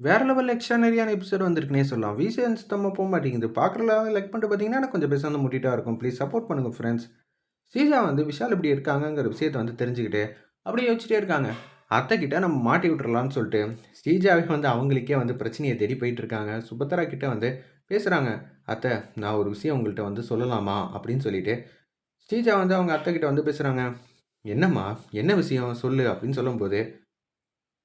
வேற level எக்ஸ்ட்ரானரியான episode வந்திருக்குனே சொல்லலாம். VCN சுத்தமா போக மாட்டேங்குது. பார்க்குறலாம் லைக் பண்ணிட்டு பார்த்தீங்கன்னா, கொஞ்சம் கொஞ்சம் வந்து முட்டிட்டா இருக்கும். ப்ளீஸ் சப்போர்ட் பண்ணுங்கள் ஃப்ரெண்ட்ஸ். சீசா வந்து விஷால் இப்படி இருக்காங்கங்கிற விஷயத்த வந்து தெரிஞ்சுக்கிட்டு, அப்படியே யோசிச்சுட்டே இருக்காங்க. அத்தைக்கிட்ட நம்ம மாட்டி விட்டுறலாம்னு சொல்லிட்டு, ஸ்ரீஜாவே வந்து அவங்களுக்கே வந்து பிரச்சனையை தேடி போயிட்டு இருக்காங்க. சுபத்ரா கிட்டே வந்து பேசுகிறாங்க "அத்தை, நான் ஒரு விஷயம் உங்கள்கிட்ட வந்து சொல்லலாமா?" அப்படின்னு சொல்லிட்டு, ஸ்ரீஜா வந்து அவங்க அத்தைக்கிட்ட வந்து பேசுகிறாங்க "என்னம்மா? என்ன விஷயம்? சொல்லு" அப்படின்னு சொல்லும்போது,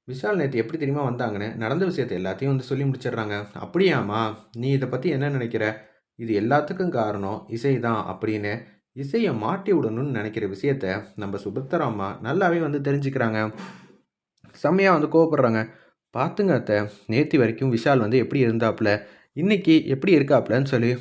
விஷால் நேற்று எப்படி தெரியுமா வந்தாங்கன்னு, நடந்த விஷயத்த எல்லாத்தையும் வந்து சொல்லி முடிச்சிடுறாங்க. "அப்படியாம்மா? நீ இதை பற்றி என்ன நினைக்கிற? இது எல்லாத்துக்கும் காரணம் இசை தான்" அப்படின்னு இசையை மாட்டி விடணும்னு நினைக்கிற விஷயத்த நம்ம சுபத்ரா நல்லாவே வந்து தெரிஞ்சுக்கிறாங்க. செம்மையாக வந்து கோவப்படுறாங்க. பார்த்துங்க அத்தை, நேற்று வரைக்கும் விஷால் வந்து எப்படி இருந்தாப்புல, இன்னைக்கு எப்படி இருக்காப்புலன்னு சொல்லி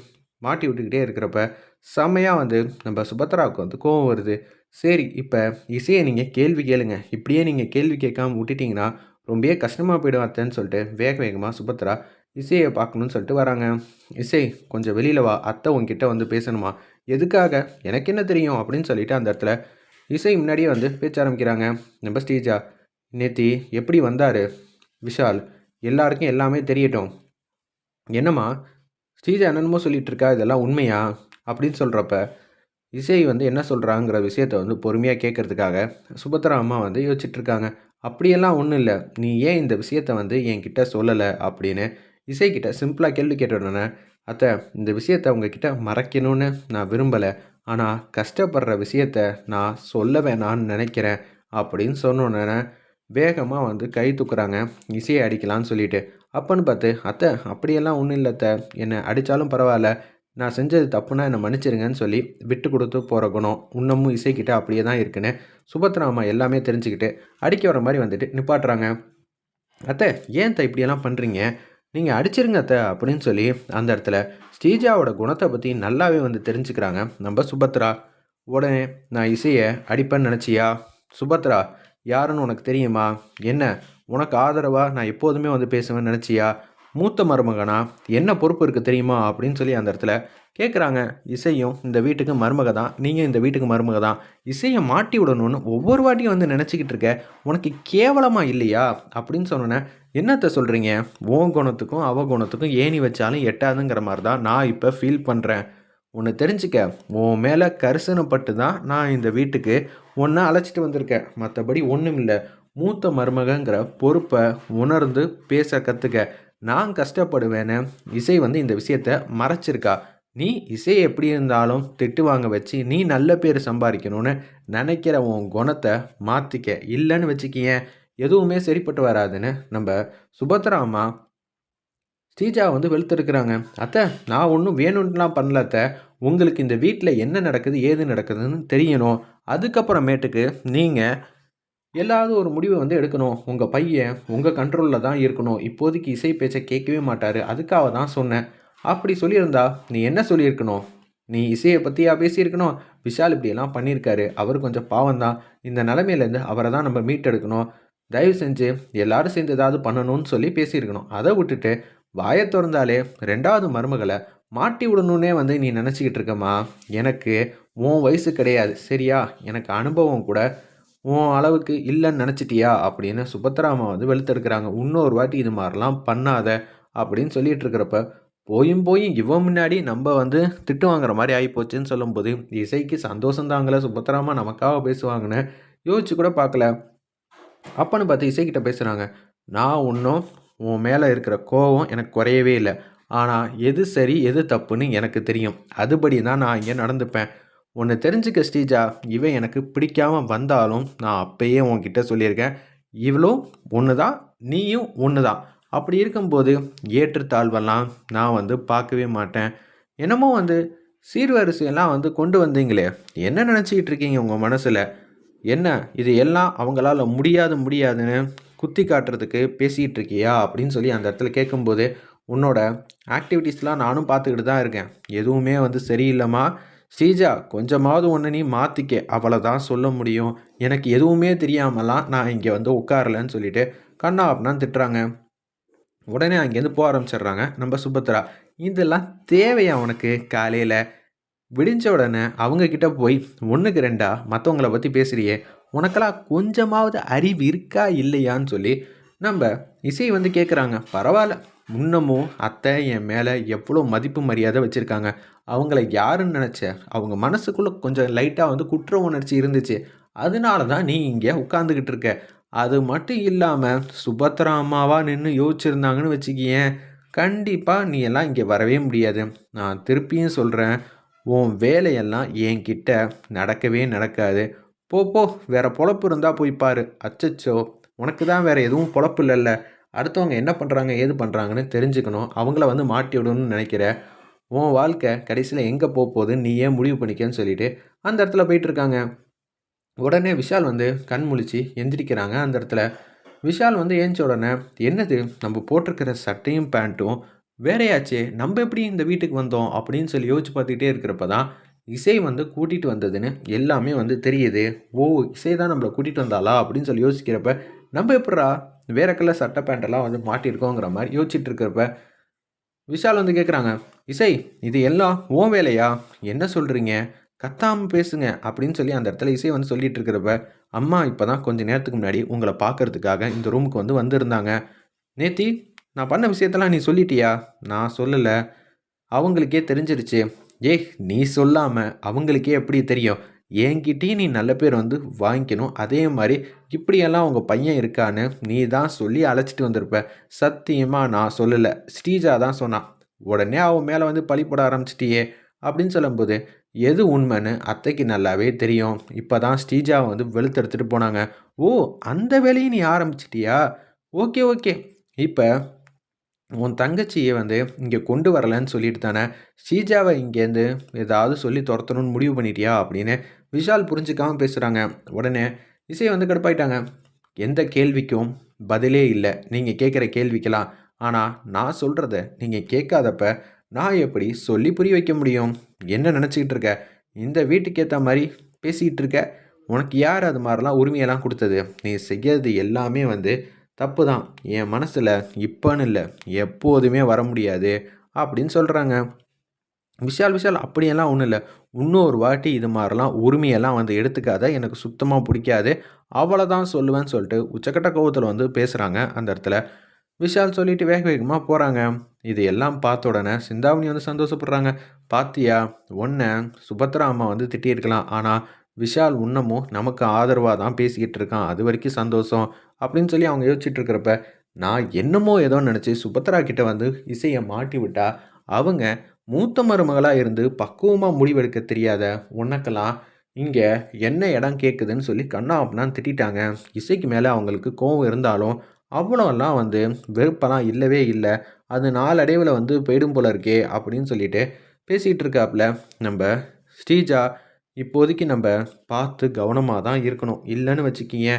மாட்டி விட்டுக்கிட்டே இருக்கிறப்ப, செம்மையாக வந்து நம்ம சுபத்ராவுக்கு வந்து கோவம் வருது. சரி, இப்போ இசையை நீங்கள் கேள்வி கேளுங்க. இப்படியே நீங்கள் கேள்வி கேட்காம விட்டுட்டீங்கன்னா, ரொம்பவே கஷ்டமாக போயிடும் அத்தைன்னு சொல்லிட்டு, வேக வேகமா சுபத்ரா இசையை பார்க்கணும்னு சொல்லிட்டு வராங்க. "இசை, கொஞ்சம் வெளியில் வா. அத்தை உங்ககிட்ட வந்து பேசணுமா." "எதுக்காக? எனக்கு என்ன தெரியும்?" அப்படின்னு சொல்லிட்டு அந்த இடத்துல இசை முன்னாடியே வந்து பேச்ச ஆரம்பிக்கிறாங்க. நம்ம ஸ்ரீஜா, "நேத்தி எப்படி வந்தார் விஷால்? எல்லாருக்கும் எல்லாமே தெரியட்டும்." "என்னம்மா? ஸ்ரீஜா என்னென்னமோ சொல்லிகிட்ருக்கா இருக்கா. இதெல்லாம் உண்மையா?" அப்படின்னு சொல்கிறப்ப இசை வந்து என்ன சொல்கிறாங்கிற விஷயத்த வந்து பொறுமையாக கேட்கறதுக்காக, சுபத்ரா அம்மா வந்து யோசிச்சுட்ருக்காங்க "அப்படியெல்லாம் ஒன்றும் இல்லை நீ ஏன் இந்த விஷயத்த வந்து என்கிட்ட சொல்லலை அப்படின்னு இசைக்கிட்ட சிம்பிளாக கேள்வி கேட்டோடனே "அத்தை, இந்த விஷயத்த உங்ககிட்ட மறைக்கணும்னு நான் விரும்பலை ஆனால் கஷ்டப்படுற விஷயத்த நான் சொல்ல வேணான்னு நினைக்கிறேன்." அப்படின்னு சொன்னோன்னே வேகமாக வந்து கை தூக்குறாங்க. இசையை அடிக்கலான்னு சொல்லிட்டு. அப்பன்னு பார்த்து, "அத்தை, அப்படியெல்லாம் ஒன்றும் இல்லை அத்தை. என்னை அடித்தாலும் பரவாயில்ல நான் செஞ்சது தப்புன்னா என்னை மன்னிச்சிடுங்கன்னு" சொல்லி விட்டு கொடுத்து போகிற குணம் இன்னமும் இசைக்கிட்ட அப்படியே தான் இருக்குன்னு சுபத்ரா அம்மா எல்லாமே தெரிஞ்சுக்கிட்டு, அடிக்க வர மாதிரி வந்துட்டு நிப்பாட்டுறாங்க. "அத்தை, ஏன் அத்தை இப்படியெல்லாம் பண்ணுறீங்க நீங்கள் அடிச்சிருங்க அத்தை." அப்படின்னு சொல்லி அந்த இடத்துல ஸ்ரீஜாவோட குணத்தை பற்றி நல்லாவே வந்து தெரிஞ்சுக்கிறாங்க நம்ம சுபத்ரா. உடனே, "நான் இசையை அடிப்பேன்னு நினச்சியா சுபத்ரா யாருன்னு உனக்கு தெரியுமா? என்ன, உனக்கு ஆதரவாக நான் எப்போதுமே வந்து பேசுவேன்னு நினச்சியா மூத்த மருமகனா? என்ன பொறுப்பு இருக்குது தெரியுமா?" அப்படின்னு சொல்லி அந்த இடத்துல கேட்குறாங்க. இசையும் இந்த வீட்டுக்கு மருமக தான். நீங்கள் இந்த வீட்டுக்கு மருமக தான். இசையை மாட்டி விடணும்னு ஒவ்வொரு வாட்டியும் வந்து நினச்சிக்கிட்டு இருக்க. உனக்கு கேவலமாக இல்லையா? அப்படின்னு சொன்னோனே, "என்னத்த சொல்கிறீங்க உன் குணத்துக்கும், அவ குணத்துக்கும் ஏணி வச்சாலும் எட்டாதுங்கிற மாதிரி தான் நான் இப்போ ஃபீல் பண்ணுறேன் ஒன்று தெரிஞ்சுக்க, உன் மேலே கரிசனப்பட்டு தான் நான் இந்த வீட்டுக்கு ஒன்றா அழைச்சிட்டு வந்திருக்கேன். மற்றபடி ஒன்றும் இல்லை மூத்த மருமகங்கிற பொறுப்பை உணர்ந்து பேச கற்றுக்க நான் கஷ்டப்படுவேன்னு இசை வந்து இந்த விஷயத்த மறைச்சிருக்கா. நீ இசை எப்படி இருந்தாலும் திட்டு வாங்க வச்சு, நீ நல்ல பேர் சம்பாதிக்கணும்னு நினைக்கிற உன் குணத்தை மாற்றிக்க இல்லைன்னு வச்சுக்கயேன், எதுவுமே சரிப்பட்டு வராதுன்னு" நம்ம சுபத்ரா அம்மா வந்து வெளுத்தெடுக்குறாங்க. "அத்தை, நான் ஒன்றும் வேணும்ட்டுலாம் பண்ணல அத்தை. உங்களுக்கு இந்த வீட்டில் என்ன நடக்குது, ஏது நடக்குதுன்னு தெரியணும். அதுக்கப்புறமேட்டுக்கு நீங்கள் எல்லாவது ஒரு முடிவை வந்து எடுக்கணும். உங்கள் பையன் உங்கள் கண்ட்ரோலில் தான் இருக்கணும். இப்போதைக்கு இசை பேச்சை கேட்கவே மாட்டார் அதுக்காக தான் சொன்னேன்." அப்படி சொல்லியிருந்தா, நீ என்ன சொல்லியிருக்கணும்? நீ இசையை பற்றியா பேசியிருக்கணும்? விஷால் இப்படியெல்லாம் பண்ணியிருக்காரு. அவர் கொஞ்சம் பாவம் தான். இந்த நிலமையிலேருந்து அவரை தான் நம்ம மீட்டெடுக்கணும். தயவு செஞ்சு எல்லாரும் சேர்ந்து ஏதாவது பண்ணணும்னு சொல்லி பேசியிருக்கணும். அதை விட்டுட்டு, வாயை திறந்தாலே ரெண்டாவது மருமகளை மாட்டி விடணும்னே வந்து நீ நினச்சிக்கிட்டு இருக்கம்மா. எனக்கு உன் வயசு கிடையாது. சரியா? எனக்கு அனுபவம் கூட உன் அளவுக்கு இல்லைன்னு நினச்சிட்டியா? அப்படின்னு சுபத்ராமா வந்து வெளுத்தெடுக்கிறாங்க "இன்னொரு வாட்டி இது மாதிரிலாம் பண்ணாத." அப்படின்னு சொல்லிட்டு இருக்கிறப்ப, போயும் போய் இவன் முன்னாடி நம்ம வந்து திட்டு வாங்குற மாதிரி ஆகிப்போச்சுன்னு சொல்லும்போது, இசைக்கு சந்தோஷம் சுபத்ராமா நமக்காக பேசுவாங்கன்னு யோசிச்சு கூட பார்க்கல. அப்பன்னு பார்த்து இசைக்கிட்ட பேசுகிறாங்க "நான் இன்னும் உன் மேலே இருக்கிற கோவம் எனக்கு குறையவே இல்லை ஆனால் எது சரி, எது தப்புன்னு எனக்கு தெரியும். அதுபடி தான் நான் இங்கே நடந்துப்பேன். ஒன்று தெரிஞ்சுக்க ஸ்ரீஜா, இவன் எனக்கு பிடிக்காம வந்தாலும் நான் அப்பயே உன்கிட்ட சொல்லியிருக்கேன். இவளும் ஒன்று தான், நீயும் ஒன்று தான். அப்படி இருக்கும்போது ஏற்றுத்தாழ்வெல்லாம் நான் வந்து பார்க்கவே மாட்டேன். என்னமோ வந்து சீர்வரிசையெல்லாம் வந்து கொண்டு வந்தீங்களே, என்ன நினச்சிக்கிட்டு இருக்கீங்க உங்கள் மனசில் என்ன இது எல்லாம் அவங்களால முடியாது முடியாதுன்னு குத்தி காட்டுறதுக்கு பேசிக்கிட்டு இருக்கியா?" அப்படின்னு சொல்லி அந்த இடத்துல கேட்கும்போது, "உன்னோட ஆக்டிவிட்டீஸ்லாம் நானும் பார்த்துக்கிட்டு தான் இருக்கேன். எதுவுமே வந்து சரியில்லைம்மா ஸ்ரீஜா, கொஞ்சமாவது ஒன்று நீ மாற்றிக்க அவ்வளோ தான் சொல்ல முடியும். எனக்கு எதுவுமே தெரியாமலாம் நான் இங்கே வந்து உட்காரலன்னு" சொல்லிட்டு கண்ணா அப்படின்னா திட்டுறாங்க. உடனே அங்கேருந்து போக ஆரம்பிச்சிடுறாங்க நம்ம சுபத்ரா. "இதெல்லாம் தேவையா உனக்கு? காலையில் விடிஞ்ச உடனே அவங்கக்கிட்ட போய் ஒன்றுக்கு ரெண்டா மற்றவங்கள பற்றி பேசுகிறியே உனக்கெல்லாம் கொஞ்சமாவது அறிவு இருக்கா? இல்லையான்னு?" சொல்லி நம்ம இசை வந்து கேட்குறாங்க பரவாயில்ல. முன்னமும் அத்தை என் மேலே எவ்வளோ மதிப்பு மரியாதை வச்சுருக்காங்க. அவங்கள யாருன்னு நினச்ச அவங்க மனசுக்குள்ளே கொஞ்சம் லைட்டாக வந்து குற்ற உணர்ச்சி இருந்துச்சு. அதனால தான் நீ இங்கே உட்காந்துக்கிட்டு இருக்க. அது மட்டும் இல்லாமல் சுபத்ரா அம்மாவாக நின்று யோசிச்சிருந்தாங்கன்னு வச்சுக்கியேன். கண்டிப்பாக நீ எல்லாம் இங்கே வரவே முடியாது. நான் திருப்பியும் சொல்கிறேன் உன் வேலையெல்லாம் என்கிட்ட நடக்கவே நடக்காது. போ போ. வேற பொழப்பு இருந்தால் போய் பாரு. அச்சச்சோ. உனக்கு தான் வேறு எதுவும் பொழப்பு இல்லைல்ல. அடுத்தவங்க என்ன பண்ணுறாங்க ஏது பண்ணுறாங்கன்னு தெரிஞ்சுக்கணும். அவங்கள வந்து மாட்டி விடணும்னு நினைக்கிற. உன் வாழ்க்கை கடைசியில் எங்கே போக போகுதுன்னு நீ ஏன் முடிவு பண்ணிக்கன்னு சொல்லிட்டு அந்த இடத்துல போயிட்டு இருக்காங்க. உடனே விஷால் வந்து கண் முழிச்சு எந்திரிக்கிறாங்க அந்த இடத்துல. விஷால் வந்து ஏஞ்ச உடனே என்னது? நம்ம போட்டிருக்கிற சட்டையும் பேண்ட்டும் வேறையாச்சே. நம்ம எப்படி இந்த வீட்டுக்கு வந்தோம்? அப்படின்னு சொல்லி யோசிச்சு பார்த்துக்கிட்டே இருக்கிறப்ப தான் இசை வந்து கூட்டிகிட்டு வந்ததுன்னு எல்லாமே வந்து தெரியுது. ஓ இசை தான் நம்மளை கூட்டிகிட்டு வந்தாளா? அப்படின்னு சொல்லி யோசிக்கிறப்ப நம்ம எப்படா வேற கலர் சட்டை பேண்ட்டெல்லாம் வந்து மாட்டியிருக்கோங்கிற மாதிரி யோசிச்சுட்டு இருக்கிறப்ப விஷால் வந்து கேட்குறாங்க இசை இது எல்லாம் ஓ வேலையா? என்ன சொல்கிறீங்க கத்தாமல் பேசுங்க அப்படின்னு சொல்லி அந்த இடத்துல இசை வந்து சொல்லிட்டு இருக்கிறப்ப அம்மா இப்போ தான் கொஞ்சம் நேரத்துக்கு முன்னாடி உங்களை பார்க்கறதுக்காக இந்த ரூமுக்கு வந்து வந்திருந்தாங்க. நேத்தி நான் பண்ண விஷயத்தெல்லாம் நீ சொல்லிட்டியா? நான் சொல்லலை. அவங்களுக்கே தெரிஞ்சிருச்சு. ஏய் நீ சொல்லாமல் அவங்களுக்கே எப்படி தெரியும்? என்கிட்டயும் நீ நல்ல பேர் வந்து வாங்கிக்கணும். அதே மாதிரி இப்படியெல்லாம் உங்கள் பையன் இருக்கான்னு நீ தான் சொல்லி அழைச்சிட்டு வந்திருப்ப. சத்தியமாக நான் சொல்லலை. ஸ்ரீஜா தான் சொன்னான் உடனே அவன் மேலே வந்து பழி போட ஆரம்பிச்சிட்டியே அப்படின்னு சொல்லும்போது எது உண்மைன்னு அத்தைக்கு நல்லாவே தெரியும். இப்போ தான் ஸ்ரீஜாவை வந்து வெளுத்தெடுத்துட்டு போனாங்க. ஓ அந்த வேலையை நீ ஆரம்பிச்சிட்டியா? Okay okay. இப்போ உன் தங்கச்சியை வந்து இங்கே கொண்டு வரலன்னு சொல்லிட்டு தானே? ஸ்ரீஜாவை இங்கேருந்து ஏதாவது சொல்லி துரத்தணும்னு முடிவு பண்ணிட்டியா? அப்படின்னு விஷால் புரிஞ்சுக்காமல் பேசுகிறாங்க உடனே இசை வந்து கடுப்பாயிட்டாங்க. எந்த கேள்விக்கும் பதிலே இல்லை. நீங்கள் கேட்குற கேள்விக்கெல்லாம். ஆனால் நான் சொல்கிறத நீங்கள் கேட்காதப்ப நான் எப்படி சொல்லி புரிய வைக்க முடியும்? என்ன நினச்சிக்கிட்டு இருக்க? இந்த வீட்டுக்கு ஏற்ற மாதிரி பேசிக்கிட்டு இருக்க? உனக்கு யார் அது மாதிரிலாம் உரிமையெல்லாம் கொடுத்தது? நீ செய்யறது எல்லாமே வந்து தப்பு தான் என் மனசில் இப்போன்னு இல்லை எப்போதுமே வர முடியாது அப்படின்னு சொல்கிறாங்க விஷால் விஷால் அப்படியெல்லாம் ஒன்றும் இல்லை. இன்னொரு வாட்டி இது மாதிரிலாம் உரிமையெல்லாம் வந்து எடுத்துக்காத எனக்கு சுத்தமாக பிடிக்காது அவ்வளோதான் சொல்லுவேன்னு சொல்லிட்டு உச்சக்கட்ட கோவத்தில் வந்து பேசுகிறாங்க அந்த இடத்துல. விஷால் சொல்லிட்டு வேக வேகமாக போகிறாங்க இது எல்லாம் பார்த்த உடனே சிந்தாமணி வந்து சந்தோஷப்படுறாங்க. பாத்தியா ஒன்றை சுபத்ரா அம்மா வந்து திட்டியிருக்கலாம். ஆனால் விஷால் உன்னமும் நமக்கு ஆதரவாக தான் பேசிக்கிட்டு இருக்கான். அது வரைக்கும் சந்தோஷம். அப்படின்னு சொல்லி அவங்க யோசிச்சுட்டு இருக்கிறப்ப நான் என்னமோ ஏதோ நினச்சி சுபத்ரா கிட்ட வந்து இசையை மாட்டி விட்டா அவங்க மூத்த மருமகளாக இருந்து பக்குவமாக முடிவெடுக்க தெரியாத உனக்கெல்லாம் இங்கே என்ன இடம் கேட்குதுன்னு சொல்லி கண்ணா அப்படின்னா திட்டாங்க இசைக்கு மேலே அவங்களுக்கு கோவம் இருந்தாலும் அவ்வளோலாம் வந்து வெறுப்பெல்லாம் இல்லவே இல்லை. அது நாளடைவில் வந்து போயிடும் போல இருக்கே அப்படின்னு சொல்லிட்டு பேசிகிட்டு இருக்காப்புல நம்ம ஸ்ரீஜா இப்போதைக்கு நம்ம பார்த்து கவனமாக தான் இருக்கணும். இல்லைன்னு வச்சுக்கிங்க.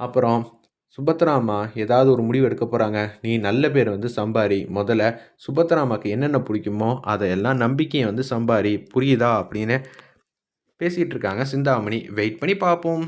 அப்புறம் சுபத்ராமா ஏதாவது ஒரு முடிவு எடுக்க போகிறாங்க நீ நல்ல பேர் வந்து சம்பாரி. முதல்ல சுபத்ராமாக்கு என்னென்ன பிடிக்குமோ அதையெல்லாம் நம்பிக்கையை வந்து சம்பாரி. புரியுதா? அப்படின்னு பேசிகிட்டு இருக்காங்க சிந்தாமணி. வெயிட் பண்ணி பார்ப்போம்.